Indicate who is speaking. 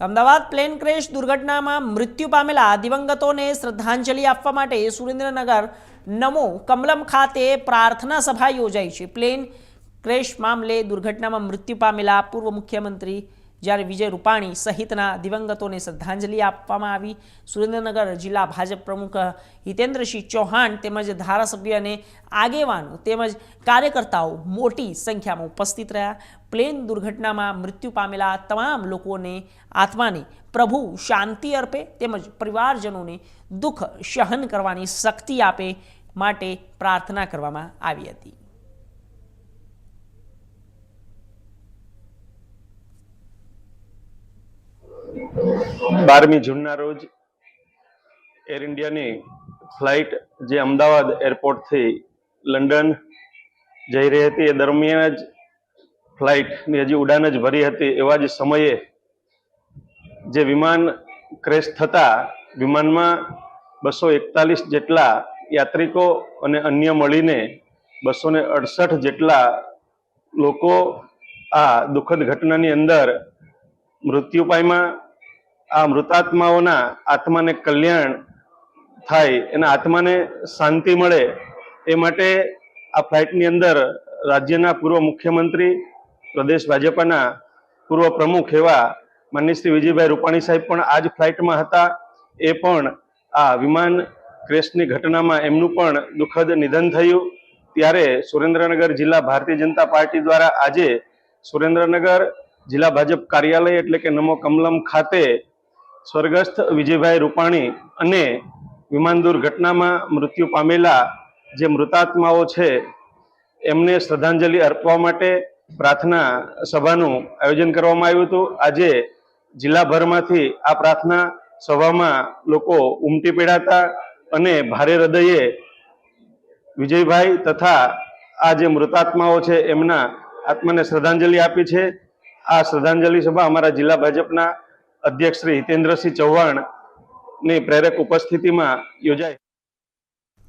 Speaker 1: Ahmedabad plane crash દુર્ઘટનામાં મૃત્યુ પામેલા દિવંગતોને શ્રદ્ધાંજલિ આપવા માટે સુરેન્દ્રનગર નમો કમલમ ખાતે પ્રાર્થના સભા યોજાઈ છે. પ્લેન ક્રેશ મામલે દુર્ઘટનામાં મૃત્યુ પામેલા પૂર્વ મુખ્યમંત્રી જ્યારે વિજય રૂપાણી સહિતના દિવંગતોને શ્રદ્ધાંજલિ આપવામાં આવી. સુરેન્દ્રનગર જિલ્લા ભાજપ પ્રમુખ હિતેન્દ્રસિંહ ચૌહાણ તેમજ ધારાસભ્ય અને આગેવાનો તેમજ કાર્યકર્તાઓ મોટી સંખ્યામાં ઉપસ્થિત રહ્યા. પ્લેન દુર્ઘટનામાં મૃત્યુ પામેલા તમામ લોકોને આત્માને પ્રભુ શાંતિ અર્પે તેમજ પરિવારજનોને દુઃખ સહન કરવાની શક્તિ આપે માટે પ્રાર્થના કરવામાં આવી હતી.
Speaker 2: બારમી જૂનના રોજ એર ઇન્ડિયાની ફ્લાઇટ જે અમદાવાદ એરપોર્ટથી લંડન જઈ રહી હતી, એ દરમિયાન જ ફ્લાઇટની હજી ઉડાન જ ભરી હતી, એવા જ સમયે જે વિમાન ક્રેશ થતા વિમાનમાં બસો એકતાલીસ જેટલા યાત્રિકો અને અન્ય મળીને બસો ને અડસઠ જેટલા લોકો આ દુઃખદ ઘટનાની અંદર મૃત્યુ પામ્યા. આ મૃતાત્માઓના આત્માને કલ્યાણ થાય, એના આત્માને શાંતિ મળે, એ માટે આ ફ્લાઇટની અંદર રાજ્યના પૂર્વ મુખ્યમંત્રી, પ્રદેશ ભાજપાના પૂર્વ પ્રમુખ એવા માનનીય શ્રી વિજયભાઈ રૂપાણી સાહેબ પણ આ જ ફ્લાઇટમાં હતા. એ પણ આ વિમાન ક્રેશની ઘટનામાં એમનું પણ દુઃખદ નિધન થયું. ત્યારે સુરેન્દ્રનગર જિલ્લા ભારતીય જનતા પાર્ટી દ્વારા આજે સુરેન્દ્રનગર જિલ્લા ભાજપ કાર્યાલય એટલે કે નમો કમલમ ખાતે સ્વર્ગસ્થ વિજયભાઈ રૂપાણી અને વિમાન દુર્ઘટનામાં મૃત્યુ પામેલા જે મૃતાત્માઓ છે, એમને શ્રદ્ધાંજલિ અર્પવા માટે પ્રાર્થના સભાનું આયોજન કરવામાં આવ્યું હતું. આજે જિલ્લાભરમાંથી આ પ્રાર્થના સભામાં લોકો ઉમટી પડ્યા અને ભારે હૃદયે વિજયભાઈ તથા આ જે મૃતાત્માઓ છે, એમના આત્માને શ્રદ્ધાંજલિ આપી છે. આ શ્રદ્ધાંજલિ સભા અમારા જિલ્લા ભાજપના અધ્યક્ષ શ્રી હિતેન્દ્રસિંહ ચૌહાણની પ્રેરક ઉપસ્થિતિમાં યોજાઈ